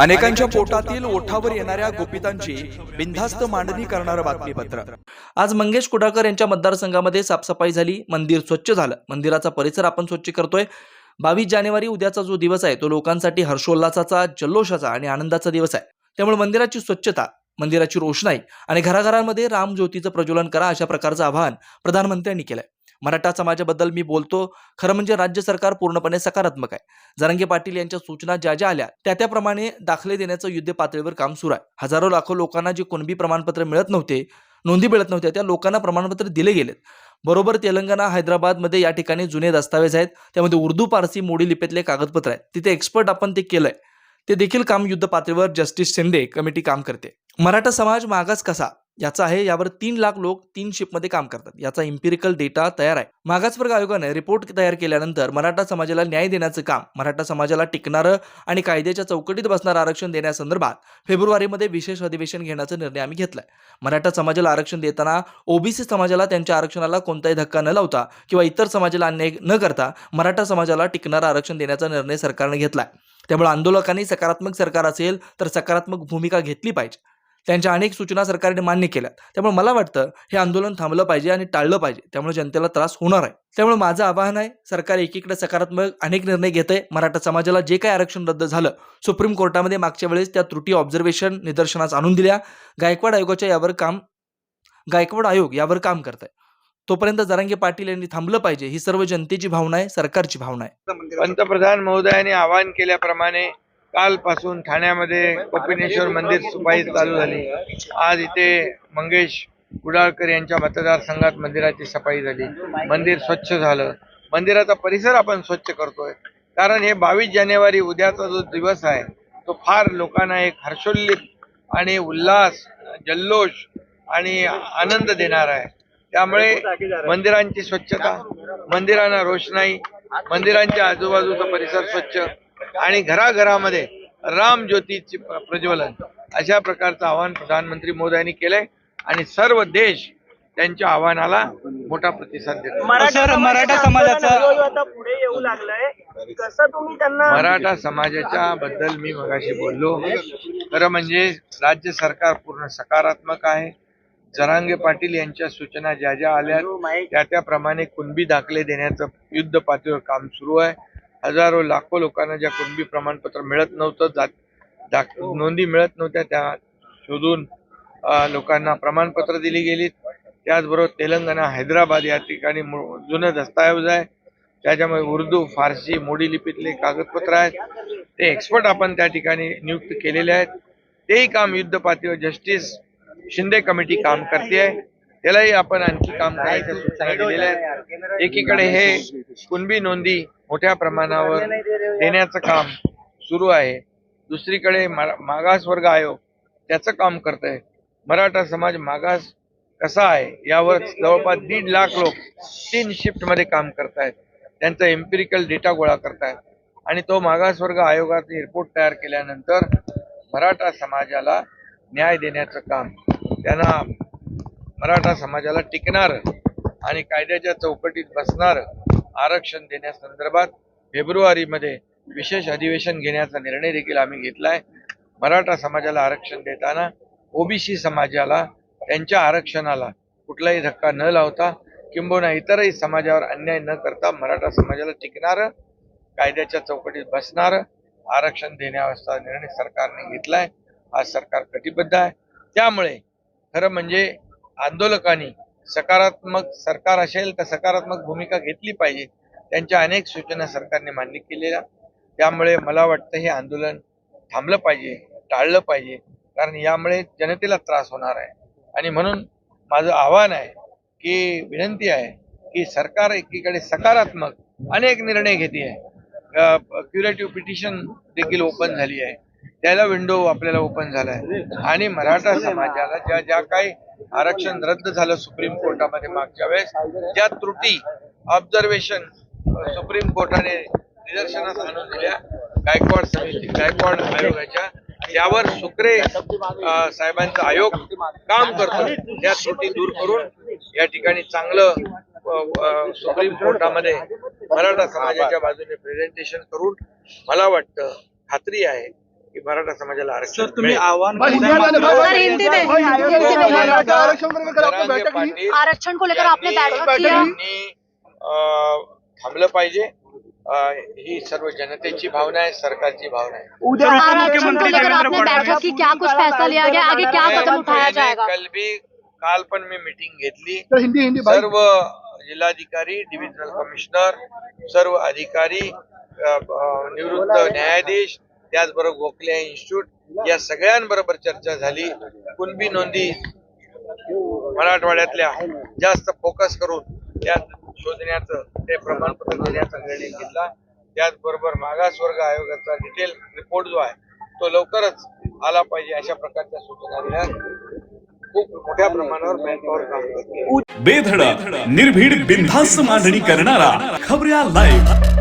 अनेकांच्या पोटातील ओठावर येणाऱ्या गोपितांची बिनधास्त मांडणी करणारं बातमीपत्र. आज मंगेश कुडाळकर यांच्या मतदारसंघामध्ये साफसफाई झाली मंदिर स्वच्छ झालं. मंदिराचा परिसर आपण स्वच्छ करतोय. बावीस जानेवारी उद्याचा जो दिवस आहे तो लोकांसाठी हर्षोल्लासाचा जल्लोषाचा आणि आनंदाचा दिवस आहे. त्यामुळे मंदिराची स्वच्छता मंदिराची रोषणाई आणि घराघरांमध्ये रामज्योतीचं प्रज्वलन करा अशा प्रकारचं आवाहन प्रधानमंत्र्यांनी केलंय. मराठा समाजाबद्दल मी बोलतो खरं म्हणजे राज्य सरकार पूर्णपणे सकारात्मक आहे. जरांगे पाटील यांच्या सूचना ज्या ज्या आल्या त्या त्याप्रमाणे दाखले देण्याचं युद्ध पातळीवर काम सुरू आहे. हजारो लाखो लोकांना जे कुणबी प्रमाणपत्र मिळत नव्हते नोंदी मिळत नव्हत्या त्या लोकांना प्रमाणपत्र दिले गेलेत. बरोबर तेलंगणा हैदराबादमध्ये या ठिकाणी जुने दस्तावेज आहेत त्यामध्ये उर्दू पारसी मोडी लिपीतले कागदपत्र आहेत. तिथे एक्सपर्ट आपण ते केलंय. ते देखील काम युद्ध पातळीवर जस्टिस शिंदे कमिटी काम करते. मराठा समाज मागास कसा? याचा आहे यावर तीन लाख लोक तीन शिपमध्ये काम करतात. याचा इम्पिरिकल डेटा तयार आहे. मागासवर्ग आयोगाने रिपोर्ट तयार केल्यानंतर मराठा समाजाला न्याय देण्याचं काम मराठा समाजाला टिकणारं आणि कायद्याच्या चौकटीत बसणारं आरक्षण देण्यासंदर्भात फेब्रुवारीमध्ये विशेष अधिवेशन घेण्याचा निर्णय आम्ही घेतलाय. मराठा समाजाला आरक्षण देताना ओबीसी समाजाला त्यांच्या आरक्षणाला कोणताही धक्का न लावता किंवा इतर समाजाला अन्याय न करता मराठा समाजाला टिकणारं आरक्षण देण्याचा निर्णय सरकारने घेतलाय. त्यामुळे आंदोलकांनी सकारात्मक सरकार असेल तर सकारात्मक भूमिका घेतली पाहिजे. त्यांच्या अनेक सूचना सरकारने मान्य केल्या त्यामुळे मला वाटतं हे आंदोलन थांबलं पाहिजे आणि टाळलं पाहिजे. त्यामुळे जनतेला त्रास होणार आहे. त्यामुळे माझं आवाहन आहे सरकार एकीकडे सकारात्मक अनेक निर्णय घेत आहे मराठा समाजाला जे काही आरक्षण रद्द झालं सुप्रीम कोर्टामध्ये मागच्या वेळेस त्या त्रुटी ऑब्झर्वेशन निदर्शनास आणून दिल्या. गायकवाड आयोगाच्या यावर काम गायकवाड आयोग यावर काम करत आहे तोपर्यंत जरांगे पाटील यांनी थांबलं पाहिजे ही सर्व जनतेची भावना आहे सरकारची भावना आहे. पंतप्रधान महोदयाने आवाहन केल्याप्रमाणे कालपासून ठाण्यामध्ये कोपिनेश्वर मंदिर सुपाई चालू झाली. आज इथे मंगेश कुडाळकर यांच्या मतदारसंघात मंदिराची सफाई झाली. मंदिर स्वच्छ झालं. मंदिराचा परिसर आपण स्वच्छ करतोय. कारण हे बावीस जानेवारी उद्याचा जो दिवस आहे तो फार लोकांना एक हर्षोल्लित आणि उल्हास जल्लोष आणि आनंद देणार आहे. त्यामुळे मंदिरांची स्वच्छता मंदिरांना रोषणाई मंदिरांच्या आजूबाजूचा परिसर स्वच्छ आणि घराघरामध्ये राम ज्योतीचे प्रज्वलन. अशा प्रकारचं आवाहन प्रधानमंत्री मोदयांनी केलंय आणि सर्व देश त्यांच्या आव्हानाला मोठा प्रतिसाद देतो मराठा समाजाचा आता पुढे येऊ लागलाय. कसं तुम्ही त्यांना मराठा समाजाच्या बद्दल मी मगाशी बोललो. खरं म्हणजे राज्य सरकार पूर्ण सकारात्मक आहे. जरांगे पाटील यांच्या सूचना ज्या ज्या आल्या त्या त्याप्रमाणे कुणबी दाखले देण्याचं युद्ध पातळीवर काम सुरू आहे. हजारो लाखो लोकांना ज्या कुणबी प्रमाणपत्र मिळत नव्हतं जात दाख नोंदी मिळत नव्हत्या त्या शोधून लोकांना प्रमाणपत्र दिली गेली त्याचबरोबर तेलंगणा हैदराबाद या ठिकाणी जुनं दस्तऐवज आहे. त्याच्यामुळे उर्दू फारसी मोडी लिपीतले कागदपत्र आहेत. ते एक्सपर्ट आपण त्या ठिकाणी नियुक्त केलेले आहेत. तेही काम युद्ध पातळीवर जस्टिस शिंदे कमिटी काम करते आहे त्यालाही आपण आणखी काम करायच्या सूचना दिलेल्या आहेत. एकीकडे हे कुणबी नोंदी मोठ्या प्रमाणावर देण्याचं काम सुरू आहे. दुसरीकडे मा- मागासवर्ग आयोग त्याचं काम करत आहे मराठा समाज मागास कसा आहे यावर जवळपास दीड लाख लोक तीन शिफ्टमध्ये काम करतायत. त्यांचा एम्पिरिकल डेटा गोळा करतायत. आणि तो मागासवर्ग आयोगाचा रिपोर्ट तयार केल्यानंतर मराठा समाजाला न्याय देण्याचं काम त्यांना मराठा समाजाला टिकणार आणि कायद्याच्या चौकटीत बसणार आरक्षण देण्यासंदर्भात फेब्रुवारीमध्ये विशेष अधिवेशन घेण्याचा निर्णय देखील आम्ही घेतला आहे मराठा समाजाला आरक्षण देताना ओबीसी समाजाला त्यांच्या आरक्षणाला कुठलाही धक्का न लावता किंबहुना इतरही समाजावर अन्याय न करता मराठा समाजाला टिकणारं कायद्याच्या चौकटीत बसणारं आरक्षण देण्याचा निर्णय सरकारने घेतला आहे आज सरकार कटिबद्ध आहे. त्यामुळे खरं म्हणजे आंदोलकांनी सकारात्मक सरकार असेल तर सकारात्मक भूमिका घेतली पाहिजे. त्यांच्या अनेक सूचना सरकारने मान्य केलेल्या. त्यामुळे मला वाटतं हे आंदोलन थांबलं पाहिजे टाळलं पाहिजे. कारण यामुळे जनतेला त्रास होणार आहे. आणि म्हणून माझं आव्हान आहे की विनंती आहे की सरकार एकीकडे सकारात्मक अनेक निर्णय घेते आहे. क्युरेटिव्ह पिटिशन देखील ओपन झाली आहे. त्याला विंडो आपल्याला ओपन झाला आहे आणि मराठा समाजाला ज्या ज्या काही आरक्षण रद्द झालं सुप्रीम कोर्टामध्ये मागच्या वेळेस ज्या त्रुटी ऑब्झर्वेशन सुप्रीम कोर्टाने निदर्शनास आणून दिल्या. गायकवाड समिती गायकवाड आयोगाच्या. त्यावर सुक्रे साहेबांचा आयोग काम करतो. या त्रुटी दूर करून या ठिकाणी चांगलं सुप्रीम कोर्टामध्ये मराठा समाजाच्या बाजूने प्रेझेंटेशन करून मला वाटतं खात्री आहे. की मराठा समाजाला आरक्षण तुम्ही मिळेल. आव्हान सर, हिंदी में हिंदी में आरक्षण को लेकर आपने जरांगे बैठक ली पाटील आरक्षण को लेकर आपने बैठक किया यांनी अं, थांबलं पाहिजे. अं, ही सर्व जनतेची भावना आहे सरकारची भावना आहे. उद्या आरक्षण को लेकर आपने बैठक की क्या कुछ फैसला लिया गया आगे क्या कदम उठाया मैंने जाएगा? कल भी काल पण मी मीटिंग घेतली. सर, हिंदी हिंदी भाई सर्व जिल्हाधिकारी डिव्हिजनल कमिशनर सर्व अधिकारी अ, अ, निवृत्त न्यायाधीश त्याचबरोबर गोखले इन्स्टिट्यूट या सगळ्यांबरोबर चर्चा झाली. कुणबी नोंदी मराठवाड्यातल्या जास्त फोकस करून त्यात शोधण्याचं ते प्रमाणपत्र देण्याचा निर्णय घेतला. त्याचबरोबर मागासवर्ग आयोगाचा डिटेल रिपोर्ट जो आहे तो लवकरच आला पाहिजे अशा प्रकारच्या सूचना दिल्या. खूप मोठ्या प्रमाणावर मॅनपॉवर काम करते निर्भीड बिनधास्त मांडणी करणारा खबऱ्या लाईव्ह